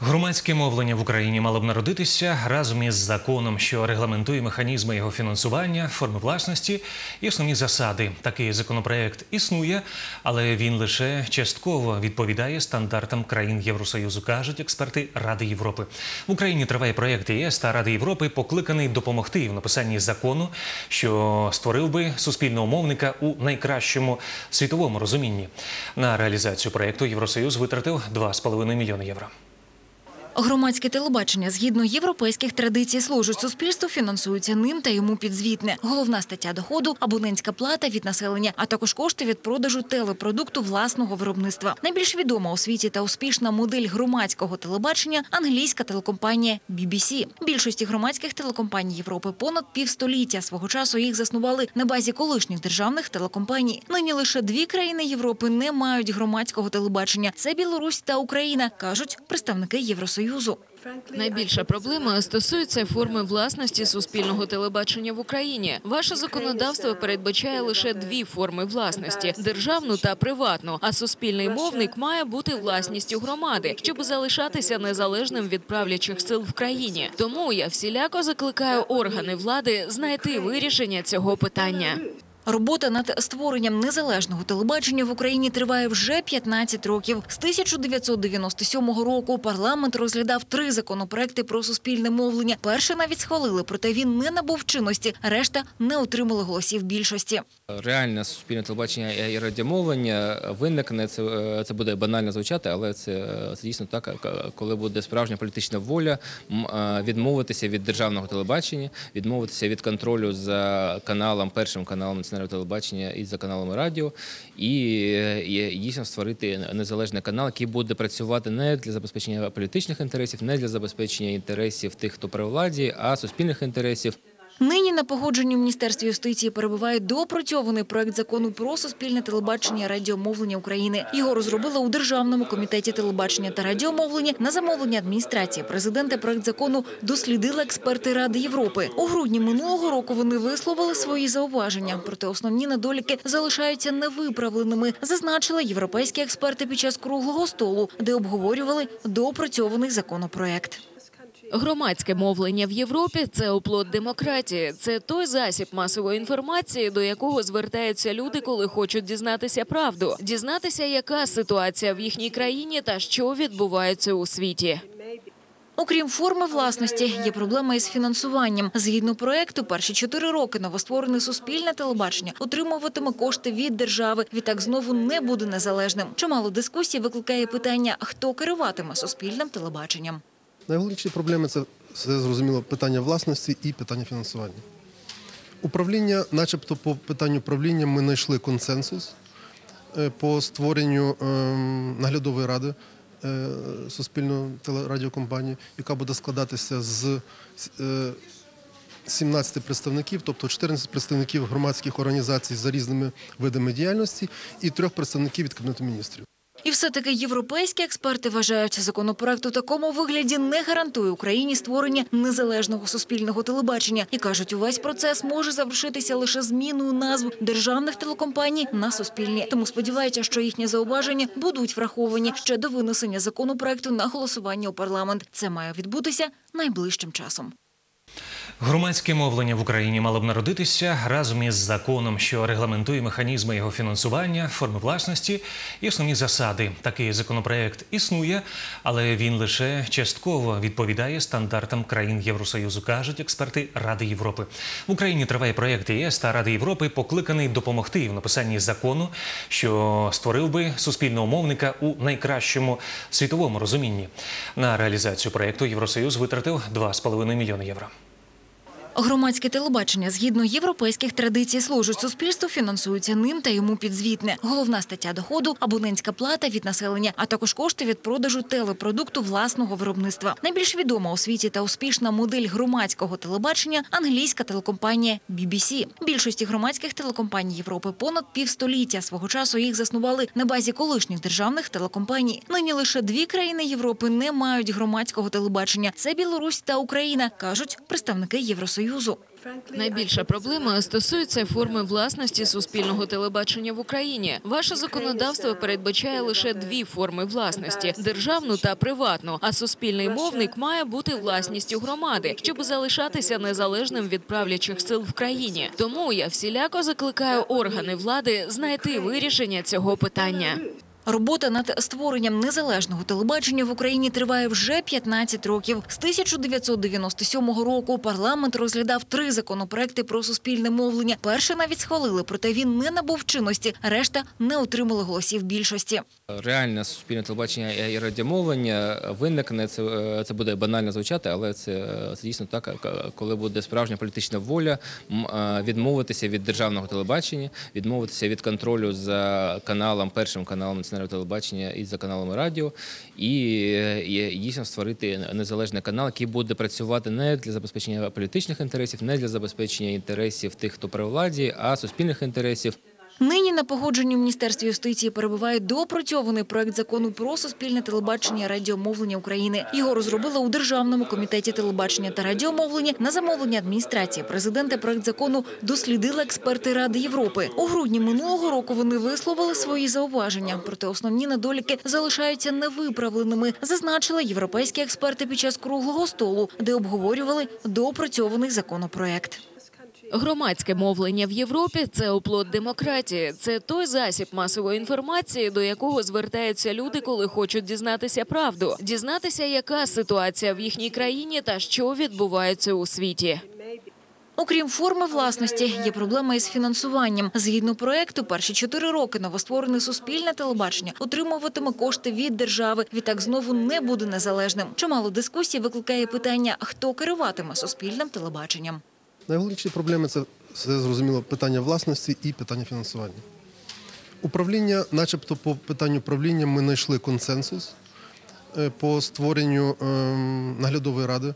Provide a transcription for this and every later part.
Громадське мовлення в Україні мало б народитися разом із законом, що регламентує механізми його фінансування, форми власності і основні засади. Такий законопроект існує, але він лише частково відповідає стандартам країн Євросоюзу, кажуть експерти Ради Європи. В Україні триває проєкт ЄС та Ради Європи, покликаний допомогти в написанні закону, що створив би суспільного мовника у найкращому світовому розумінні. На реалізацію проєкту Євросоюз витратив 2,5 мільйони євро. Громадське телебачення згідно європейських традицій служить суспільству, фінансується ним та йому підзвітне. Головна стаття доходу абонентська плата від населення, а також кошти від продажу телепродукту власного виробництва. Найбільш відома у світі та успішна модель громадського телебачення англійська телекомпанія BBC. Більшості громадських телекомпаній Європи понад півстоліття свого часу їх заснували на базі колишніх державних телекомпаній. Нині лише дві країни Європи не мають громадського телебачення. Це Білорусь та Україна, кажуть представники Євросоюзу. Найбільша проблема стосується форми власності суспільного телебачення в Україні. Ваше законодавство передбачає лише дві форми власності: державну та приватну. А суспільний мовник має бути власністю громади, щоб залишатися незалежним від правлячих сил в країні. Тому я всіляко закликаю органи влади знайти вирішення цього питання. Робота над створенням незалежного телебачення в Україні триває вже 15 років. З 1997 року парламент розглядав три законопроекти про суспільне мовлення. Перший навіть схвалили, проте він не набув чинності. Решта не отримали голосів більшості. Реальне суспільне телебачення і радіомовлення виникне. Це, е, це буде банально звучати, але це, е, це дійсно так, е, коли буде справжня політична воля е, відмовитися від державного телебачення, відмовитися від контролю за каналом, першим каналом національного телебачення і за каналами радіо, і, е, і дійсно створити незалежний канал, який буде працювати не для забезпечення політичних інтересів, не для забезпечення інтересів тих, хто при владі, а суспільних інтересів. Нині на погодженні в Міністерстві юстиції перебуває доопрацьований проект закону про суспільне телебачення і радіомовлення України. Його розробили у Державному комітеті телебачення та радіомовлення на замовлення адміністрації. Президента проект закону дослідили експерти Ради Європи. У грудні минулого року вони висловили свої зауваження, проте основні недоліки залишаються невиправленими. Зазначили європейські експерти під час круглого столу, де обговорювали доопрацьований законопроект. Громадське мовлення в Європі це оплот демократії. Це той засіб масової інформації, до якого звертаються люди, коли хочуть дізнатися правду, дізнатися, яка ситуація в їхній країні та що відбувається у світі. Окрім форми власності, є проблема із фінансуванням. Згідно проекту, перші чотири роки новостворене суспільне телебачення отримуватиме кошти від держави. Відтак знову не буде незалежним. Чимало дискусій викликає питання, хто керуватиме суспільним телебаченням. Найголовніші проблеми це все зрозуміло питання власності і питання фінансування. Управління, начебто, по питанню управління ми знайшли консенсус е, по створенню ем, наглядової ради е, суспільної телерадіокомпанії, яка буде складатися з е, 17 представників, тобто 14 представників громадських організацій за різними видами діяльності і трьох представників від Кабінету міністрів. І все-таки європейські експерти вважають, законопроект у такому вигляді не гарантує Україні створення незалежного суспільного телебачення і кажуть, увесь процес може завершитися лише зміною назв державних телекомпаній на суспільні. Тому сподіваються, що їхні зауваження будуть враховані ще до винесення законопроекту на голосування у парламент. Це має відбутися найближчим часом. Громадське мовлення в Україні мало б народитися разом із законом, що регламентує механізми його фінансування, форми власності і основні засади. Такий законопроект існує, але він лише частково відповідає стандартам країн Євросоюзу, кажуть експерти Ради Європи. В Україні триває проєкт ЄС та Ради Європи, покликаний допомогти в написанні закону, що створив би суспільного мовника у найкращому світовому розумінні. На реалізацію проєкту Євросоюз витратив 2,5 мільйони євро. Громадське телебачення згідно європейських традицій служить суспільству, фінансується ним та йому підзвітне. Головна стаття доходу абонентська плата від населення, а також кошти від продажу телепродукту власного виробництва. Найбільш відома у світі та успішна модель громадського телебачення англійська телекомпанія BBC. Більшості громадських телекомпаній Європи понад півстоліття свого часу їх заснували на базі колишніх державних телекомпаній. Нині лише дві країни Європи не мають громадського телебачення. Це Білорусь та Україна, кажуть представники Євросоюзу. Найбільша проблема стосується форми власності суспільного телебачення в Україні. Ваше законодавство передбачає лише дві форми власності: державну та приватну. А суспільний мовник має бути власністю громади, щоб залишатися незалежним від правлячих сил в країні. Тому я всіляко закликаю органи влади знайти вирішення цього питання. Робота над створенням незалежного телебачення в Україні триває вже 15 років. З 1997 року парламент розглядав три законопроекти про суспільне мовлення. Перший навіть схвалили, проте він не набув чинності. Решта не отримали голосів більшості. Реальне суспільне телебачення і радіомовлення виникне. Це, е, це буде банально звучати, але це, е, це дійсно так, е, коли буде справжня політична воля відмовитися від державного телебачення, відмовитися від контролю за каналом, першим каналом національного телебачення і за каналами радіо, е, і дійсно створити незалежний канал, який буде працювати не для забезпечення політичних інтересів, не для забезпечення інтересів тих, хто при владі, а суспільних інтересів. Нині на погодженні в Міністерстві юстиції перебуває доопрацьований проект закону про суспільне телебачення і радіомовлення України. Його розробили у Державному комітеті телебачення та радіомовлення на замовлення адміністрації президента. Проект закону дослідили експерти Ради Європи. У грудні минулого року вони висловили свої зауваження, проте основні недоліки залишаються невиправленими. Зазначили європейські експерти під час круглого столу, де обговорювали доопрацьований законопроект. Громадське мовлення в Європі це оплот демократії. Це той засіб масової інформації, до якого звертаються люди, коли хочуть дізнатися правду, дізнатися, яка ситуація в їхній країні та що відбувається у світі. Окрім форми власності, є проблема із фінансуванням. Згідно проекту, перші чотири роки новостворене суспільне телебачення отримуватиме кошти від держави. Відтак знову не буде незалежним. Чимало дискусій викликає питання, хто керуватиме суспільним телебаченням. Найголовніші проблеми це все зрозуміло питання власності і питання фінансування. Управління, начебто, по питанню управління ми знайшли консенсус е, по створенню ем, наглядової ради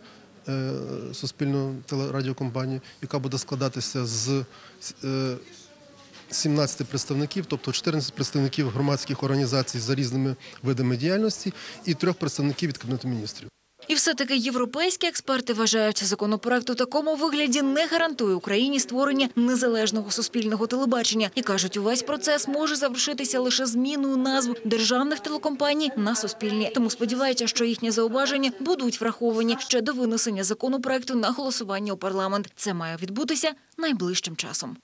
е, суспільної телерадіокомпанії, яка буде складатися з е, 17 представників, тобто 14 представників громадських організацій за різними видами діяльності і трьох представників від Кабінету міністрів. І все-таки європейські експерти вважають, законопроект у такому вигляді не гарантує Україні створення незалежного суспільного телебачення і кажуть, увесь процес може завершитися лише зміною назв державних телекомпаній на суспільні. Тому сподіваються, що їхні зауваження будуть враховані ще до винесення законопроекту на голосування у парламент. Це має відбутися найближчим часом.